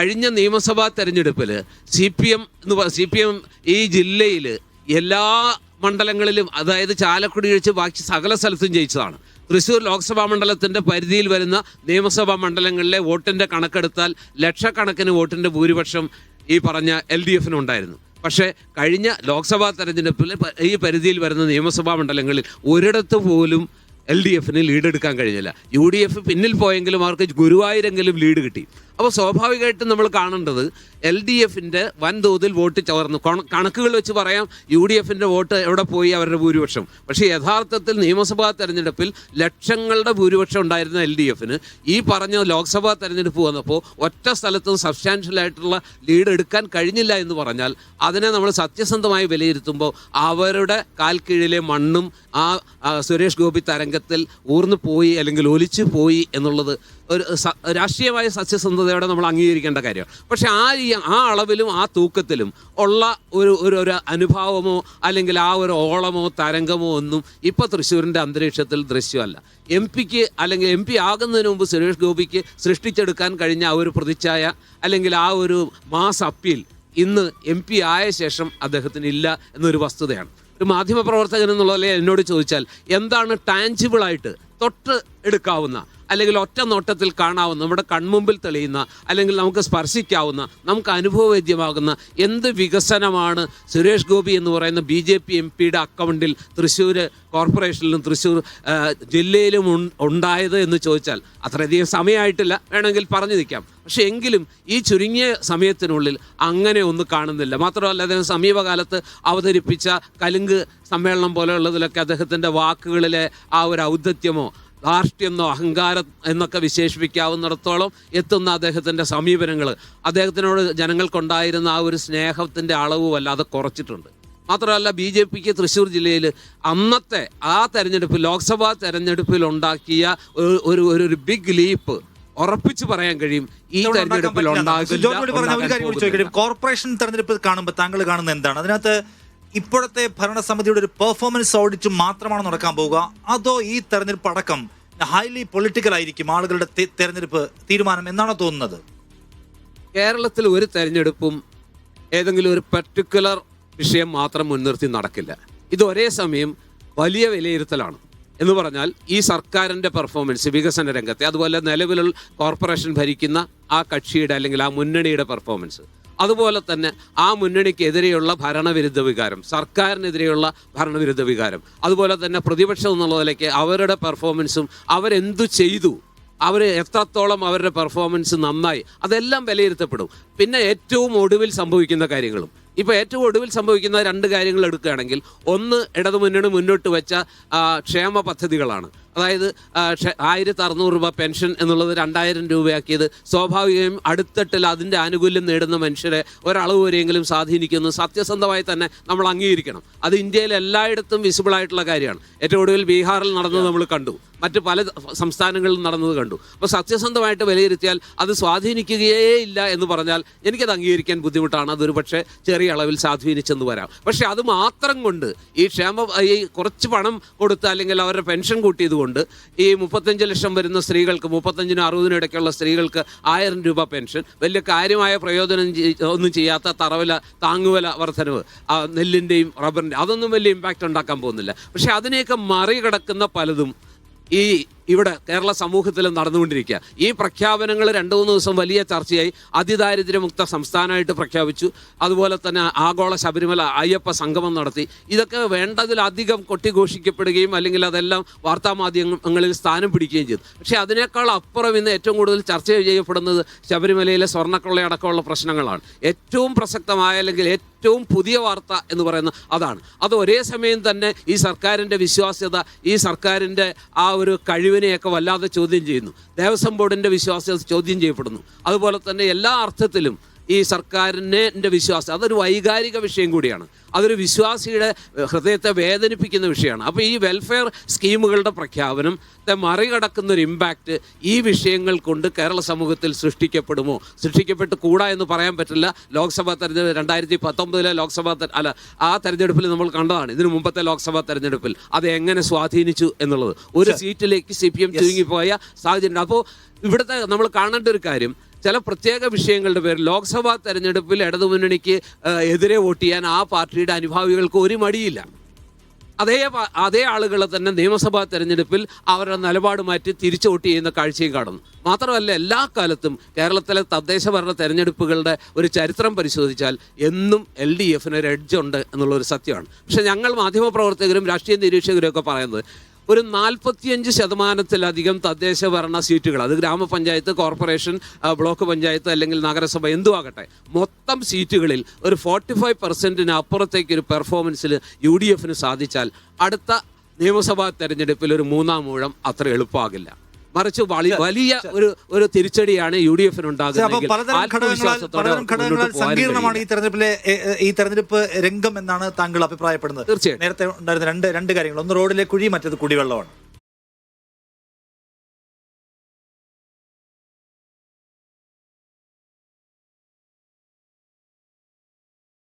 കഴിഞ്ഞ നിയമസഭാ തെരഞ്ഞെടുപ്പിൽ സി പി എം എന്ന് സി പി എം ഈ ജില്ലയിൽ എല്ലാ മണ്ഡലങ്ങളിലും അതായത് ചാലക്കുടി ഒഴിച്ച് ബാക്കി സകല സ്ഥലത്തും ജയിച്ചതാണ്. തൃശ്ശൂർ ലോക്സഭാ മണ്ഡലത്തിന്റെ പരിധിയിൽ വരുന്ന നിയമസഭാ മണ്ഡലങ്ങളിലെ വോട്ടിന്റെ കണക്കെടുത്താൽ ലക്ഷക്കണക്കിന് വോട്ടിന്റെ ഭൂരിപക്ഷം ഈ പറഞ്ഞ എൽ ഡി എഫിനുണ്ടായിരുന്നു പക്ഷേ കഴിഞ്ഞ ലോക്സഭാ തെരഞ്ഞെടുപ്പിൽ ഈ പരിധിയിൽ വരുന്ന നിയമസഭാ മണ്ഡലങ്ങളിൽ ഒരിടത്ത് പോലും എൽ ഡി എഫിന് ലീഡ് എടുക്കാൻ കഴിഞ്ഞില്ല. യു ഡി എഫ് പിന്നിൽ പോയെങ്കിലും അവർക്ക് ഗുരുവായൂരെങ്കിലും ലീഡ് കിട്ടി. അപ്പോൾ സ്വാഭാവികമായിട്ടും നമ്മൾ കാണേണ്ടത് എൽ ഡി എഫിന്റെ വൻതോതിൽ വോട്ട് ചവർന്നു. കണക്കുകൾ വെച്ച് പറയാം യു ഡി എഫിന്റെ വോട്ട് എവിടെ പോയി അവരുടെ ഭൂരിപക്ഷം. പക്ഷേ യഥാർത്ഥത്തിൽ നിയമസഭാ തെരഞ്ഞെടുപ്പിൽ ലക്ഷങ്ങളുടെ ഭൂരിപക്ഷം ഉണ്ടായിരുന്ന എൽ ഡി എഫിന് ഈ പറഞ്ഞ ലോക്സഭാ തെരഞ്ഞെടുപ്പ് വന്നപ്പോൾ ഒറ്റ സ്ഥലത്തും സബ്സ്റ്റാൻഷ്യലായിട്ടുള്ള ലീഡ് എടുക്കാൻ കഴിഞ്ഞില്ല എന്ന് പറഞ്ഞാൽ അതിനെ നമ്മൾ സത്യസന്ധമായി വിലയിരുത്തുമ്പോൾ അവരുടെ കാൽ മണ്ണും ആ സുരേഷ് ഗോപി തരംഗത്തിൽ ഊർന്നു പോയി അല്ലെങ്കിൽ ഒലിച്ചു പോയി എന്നുള്ളത് ഒരു രാഷ്ട്രീയമായ സത്യസന്ധതയോടെ നമ്മൾ അംഗീകരിക്കേണ്ട കാര്യമാണ്. പക്ഷെ ആ ആ അളവിലും ആ തൂക്കത്തിലും ഉള്ള ഒരു ഒരു ഒരു അനുഭാവമോ അല്ലെങ്കിൽ ആ ഒരു ഓളമോ തരംഗമോ ഒന്നും ഇപ്പോൾ തൃശ്ശൂരിന്റെ അന്തരീക്ഷത്തിൽ ദൃശ്യമല്ല. എം പിക്ക് അല്ലെങ്കിൽ എം പി ആകുന്നതിന് മുമ്പ് സുരേഷ് ഗോപിക്ക് സൃഷ്ടിച്ചെടുക്കാൻ കഴിഞ്ഞ ആ ഒരു പ്രതിച്ഛായ അല്ലെങ്കിൽ ആ ഒരു മാസ് അപ്പീൽ ഇന്ന് എം പി ആയ ശേഷം അദ്ദേഹത്തിന് ഇല്ല എന്നൊരു വസ്തുതയാണ്. ഒരു മാധ്യമപ്രവർത്തകൻ എന്നുള്ളതല്ലേ എന്നോട് ചോദിച്ചാൽ എന്താണ് ടാഞ്ചിബിൾ ആയിട്ട് തൊട്ട് എടുക്കാവുന്ന അല്ലെങ്കിൽ ഒറ്റ നോട്ടത്തിൽ കാണാവുന്ന നമ്മുടെ കൺമുമ്പിൽ തെളിയുന്ന അല്ലെങ്കിൽ നമുക്ക് സ്പർശിക്കാവുന്ന നമുക്ക് അനുഭവവേദ്യമാകുന്ന എന്ത് വികസനമാണ് സുരേഷ് ഗോപി എന്ന് പറയുന്ന ബി ജെ പി എം പിയുടെ അക്കൗണ്ടിൽ തൃശ്ശൂർ കോർപ്പറേഷനിലും തൃശ്ശൂർ ജില്ലയിലും ഉണ്ടായത് എന്ന് ചോദിച്ചാൽ അത്രയധികം സമയമായിട്ടില്ല. വേണമെങ്കിൽ പറഞ്ഞു നിൽക്കാം. പക്ഷേ എങ്കിലും ഈ ചുരുങ്ങിയ സമയത്തിനുള്ളിൽ അങ്ങനെ ഒന്നും കാണുന്നില്ല. മാത്രമല്ല അദ്ദേഹം സമീപകാലത്ത് അവതരിപ്പിച്ച കലുങ്ക് സമ്മേളനം പോലെയുള്ളതിലൊക്കെ അദ്ദേഹത്തിന്റെ വാക്കുകളിലെ ആ ഒരു ഔദ്ധത്യമോ ധാർഷ്ട്യെന്നോ അഹങ്കാരം എന്നൊക്കെ വിശേഷിപ്പിക്കാവുന്നിടത്തോളം എത്തുന്ന അദ്ദേഹത്തിന്റെ സമീപനങ്ങൾ. അദ്ദേഹത്തിനോട് ജനങ്ങൾക്കുണ്ടായിരുന്ന ആ ഒരു സ്നേഹത്തിന്റെ അളവ് വല്ലാതെ കുറച്ചിട്ടുണ്ട്. മാത്രമല്ല ബി ജെ പിക്ക് തൃശ്ശൂർ ജില്ലയിൽ അന്നത്തെ ആ തെരഞ്ഞെടുപ്പ് ലോക്സഭാ തെരഞ്ഞെടുപ്പിൽ ഉണ്ടാക്കിയ ഒരു- ഒരു ബിഗ് ലീപ്പ് ഉറപ്പിച്ചു പറയാൻ കഴിയും. ഈ തെരഞ്ഞെടുപ്പിൽ ഉണ്ടാകില്ല, കോർപ്പറേഷൻ തെരഞ്ഞെടുപ്പ് കാണുമ്പോൾ താങ്കൾ കാണുന്നത് എന്താണ്? അതിനകത്ത് ഇപ്പോഴത്തെ ഭരണസമിതിയുടെ ഒരു പെർഫോമൻസ് ഓഡിറ്റ് മാത്രമാണ് നടക്കാൻ പോവുക? അതോ ഈ തെരഞ്ഞെടുപ്പ് അടക്കം ഹൈലി പൊളിറ്റിക്കൽ ആയിരിക്കും ആളുകളുടെ തെരഞ്ഞെടുപ്പ് തീരുമാനം എന്നാണ് തോന്നുന്നത്? കേരളത്തിൽ ഒരു തെരഞ്ഞെടുപ്പും ഏതെങ്കിലും ഒരു പർട്ടിക്കുലർ വിഷയം മാത്രം മുൻനിർത്തി നടക്കില്ല. ഇത് ഒരേ സമയം വലിയ വിലയിരുത്തലാണ്. എന്ന് പറഞ്ഞാൽ ഈ സർക്കാരിന്റെ പെർഫോമൻസ് വികസന രംഗത്തെ അതുപോലെ നിലവിലുള്ള കോർപ്പറേഷൻ ഭരിക്കുന്ന ആ കക്ഷിയുടെ അല്ലെങ്കിൽ ആ മുന്നണിയുടെ പെർഫോമൻസ് അതുപോലെ തന്നെ ആ മുന്നണിക്കെതിരെയുള്ള ഭരണവിരുദ്ധ വികാരം സർക്കാരിനെതിരെയുള്ള ഭരണവിരുദ്ധ വികാരം അതുപോലെ തന്നെ പ്രതിപക്ഷം എന്നുള്ള നിലയ്ക്ക് അവരുടെ പെർഫോമൻസും അവരെന്തു ചെയ്തു അവർ എത്രത്തോളം അവരുടെ പെർഫോമൻസ് നന്നായി അതെല്ലാം വിലയിരുത്തപ്പെടും. പിന്നെ ഏറ്റവും ഒടുവിൽ സംഭവിക്കുന്ന കാര്യങ്ങളും. ഇപ്പോൾ ഏറ്റവും ഒടുവിൽ സംഭവിക്കുന്ന രണ്ട് കാര്യങ്ങൾ എടുക്കുകയാണെങ്കിൽ ഒന്ന് ഇടതുമുന്നണി മുന്നോട്ട് വെച്ച ക്ഷേമ പദ്ധതികളാണ്. അതായത് ആയിരത്തി അറുന്നൂറ് രൂപ പെൻഷൻ എന്നുള്ളത് രണ്ടായിരം രൂപയാക്കിയത്. സ്വാഭാവികമായും അടുത്തട്ടിൽ അതിന്റെ ആനുകൂല്യം നേടുന്ന മനുഷ്യരെ ഒരളവ് വരെയെങ്കിലും സ്വാധീനിക്കുന്നു. സത്യസന്ധമായി തന്നെ നമ്മൾ അംഗീകരിക്കണം. അത് ഇന്ത്യയിൽ എല്ലായിടത്തും വിസിബിൾ ആയിട്ടുള്ള കാര്യമാണ്. ഏറ്റവും ഒടുവിൽ ബീഹാറിൽ നടന്നത് നമ്മൾ കണ്ടു. മറ്റ് പല സംസ്ഥാനങ്ങളിലും നടന്നത് കണ്ടു. അപ്പോൾ സത്യസന്ധമായിട്ട് വിലയിരുത്തിയാൽ അത് സ്വാധീനിക്കുകയേ ഇല്ല എന്ന് പറഞ്ഞാൽ എനിക്കത് അംഗീകരിക്കാൻ ബുദ്ധിമുട്ടാണ്. അതൊരു പക്ഷേ ചെറിയ അളവിൽ സ്വാധീനിച്ചെന്ന് വരാം. പക്ഷേ അത് മാത്രം കൊണ്ട് ഈ ക്ഷേമ ഈ കുറച്ച് പണം കൊടുത്ത് അല്ലെങ്കിൽ അവരുടെ പെൻഷൻ കൂട്ടിയതുകൊണ്ട് ഈ മുപ്പത്തഞ്ച് ലക്ഷം വരുന്ന സ്ത്രീകൾക്ക് മുപ്പത്തഞ്ചിനും അറുപതിനും ഇടയ്ക്കുള്ള സ്ത്രീകൾക്ക് ആയിരം രൂപ പെൻഷൻ. വലിയ കാര്യമായ പ്രയോജനം ഒന്നും ചെയ്യാത്ത തറവില താങ്ങുവില വർധനവ് നെല്ലിന്റെയും റബ്ബറിന്റെയും അതൊന്നും വലിയ ഇമ്പാക്റ്റ് ഉണ്ടാക്കാൻ പോകുന്നില്ല. പക്ഷേ അതിനെയൊക്കെ മറികടക്കുന്ന പലതും ഈ ഇവിടെ കേരള സമൂഹത്തിലും നടന്നുകൊണ്ടിരിക്കുക. ഈ പ്രഖ്യാപനങ്ങൾ രണ്ട് മൂന്ന് ദിവസം വലിയ ചർച്ചയായി. അതിദാരിദ്ര്യമുക്ത സംസ്ഥാനമായിട്ട് പ്രഖ്യാപിച്ചു. അതുപോലെ തന്നെ ആഗോള ശബരിമല അയ്യപ്പ സംഗമം നടത്തി. ഇതൊക്കെ വേണ്ടതിലധികം കൊട്ടിഘോഷിക്കപ്പെടുകയും അല്ലെങ്കിൽ അതെല്ലാം വാർത്താമാധ്യമങ്ങളിൽ സ്ഥാനം പിടിക്കുകയും ചെയ്തു. പക്ഷേ അതിനേക്കാൾ അപ്പുറം ഇന്ന് ഏറ്റവും കൂടുതൽ ചർച്ച ചെയ്യപ്പെടുന്നത് ശബരിമലയിലെ സ്വർണക്കൊള്ളയടക്കമുള്ള പ്രശ്നങ്ങളാണ്. ഏറ്റവും പ്രസക്തമായ അല്ലെങ്കിൽ ഏറ്റവും പുതിയ വാർത്ത എന്ന് പറയുന്ന അതാണ്. അത് ഒരേ സമയം തന്നെ ഈ സർക്കാരിന്റെ വിശ്വാസ്യത ഈ സർക്കാരിന്റെ ആ ഒരു കഴിവിനെയൊക്കെ വല്ലാതെ ചോദ്യം ചെയ്യുന്നു. ദേവസ്വം ബോർഡിന്റെ വിശ്വാസ്യത ചോദ്യം ചെയ്യപ്പെടുന്നു. അതുപോലെ തന്നെ എല്ലാ അർത്ഥത്തിലും ഈ സർക്കാരിന്റെ വിശ്വാസം. അതൊരു വൈകാരിക വിഷയം കൂടിയാണ്. അതൊരു വിശ്വാസിയുടെ ഹൃദയത്തെ വേദനിപ്പിക്കുന്ന വിഷയമാണ്. അപ്പോൾ ഈ വെൽഫെയർ സ്കീമുകളുടെ പ്രഖ്യാപനത്തെ മറികടക്കുന്ന ഒരു ഇമ്പാക്റ്റ് ഈ വിഷയങ്ങൾ കൊണ്ട് കേരള സമൂഹത്തിൽ സൃഷ്ടിക്കപ്പെടുമോ? സൃഷ്ടിക്കപ്പെട്ട് കൂടാ എന്ന് പറയാൻ പറ്റില്ല. ലോക്സഭാ തെരഞ്ഞെടുപ്പ് രണ്ടായിരത്തി പത്തൊമ്പതിലെ ലോക്സഭാ അല്ല ആ തെരഞ്ഞെടുപ്പിൽ നമ്മൾ കണ്ടതാണ്. ഇതിനു മുമ്പത്തെ ലോക്സഭാ തെരഞ്ഞെടുപ്പിൽ. അത് എങ്ങനെ സ്വാധീനിച്ചു എന്നുള്ളത്. ഒരു സീറ്റിലേക്ക് സി പി എം ചുരുങ്ങിപ്പോയ സാഹചര്യം അപ്പോൾ ഇവിടുത്തെ നമ്മൾ കാണേണ്ട ഒരു കാര്യം ചില പ്രത്യേക വിഷയങ്ങളുടെ പേരിൽ ലോക്സഭാ തെരഞ്ഞെടുപ്പിൽ ഇടതുമുന്നണിക്ക് എതിരെ വോട്ട് ചെയ്യാൻ ആ പാർട്ടിയുടെ അനുഭാവികൾക്ക് ഒരു മടിയില്ല. അതേ അതേ ആളുകളെ തന്നെ നിയമസഭാ തെരഞ്ഞെടുപ്പിൽ അവരുടെ നിലപാട് മാറ്റി തിരിച്ചു വോട്ട് ചെയ്യുന്ന കാഴ്ചയും കാണുന്നു. മാത്രമല്ല എല്ലാ കാലത്തും കേരളത്തിലെ തദ്ദേശ ഭരണ തെരഞ്ഞെടുപ്പുകളുടെ ഒരു ചരിത്രം പരിശോധിച്ചാൽ എന്നും എൽ ഡി എഫിന് ഒരു എഡ്ജ് ഉണ്ട് എന്നുള്ളൊരു സത്യമാണ്. പക്ഷേ ഞങ്ങൾ മാധ്യമപ്രവർത്തകരും രാഷ്ട്രീയ നിരീക്ഷകരും ഒക്കെ പറയുന്നത് ഒരു നാൽപ്പത്തിയഞ്ച് ശതമാനത്തിലധികം തദ്ദേശ ഭരണ സീറ്റുകൾ. അത് ഗ്രാമപഞ്ചായത്ത് കോർപ്പറേഷൻ ബ്ലോക്ക് പഞ്ചായത്ത് അല്ലെങ്കിൽ നഗരസഭ എന്തു ആകട്ടെ മൊത്തം സീറ്റുകളിൽ ഒരു ഫോർട്ടി ഫൈവ് പെർസെന്റിന് അപ്പുറത്തേക്ക് ഒരു പെർഫോമൻസിൽ യു ഡി എഫിന് സാധിച്ചാൽ അടുത്ത നിയമസഭാ തെരഞ്ഞെടുപ്പിൽ ഒരു മൂന്നാം മൂഴം അത്ര എളുപ്പമാകില്ല. മറിച്ച് വലിയ ഒരു ഒരു തിരിച്ചടിയാണ് യു ഡി എഫിന് ഉണ്ടാകുന്നത് സങ്കീർണമാണ് ഈ തെരഞ്ഞെടുപ്പിലെ ഈ തെരഞ്ഞെടുപ്പ് രംഗം എന്നാണ് താങ്കൾ അഭിപ്രായപ്പെടുന്നത്. തീർച്ചയായും. നേരത്തെ ഉണ്ടായിരുന്ന രണ്ട് രണ്ട് കാര്യങ്ങൾ. ഒന്ന് റോഡിലെ കുഴി മറ്റത് കുടിവെള്ളമാണ്.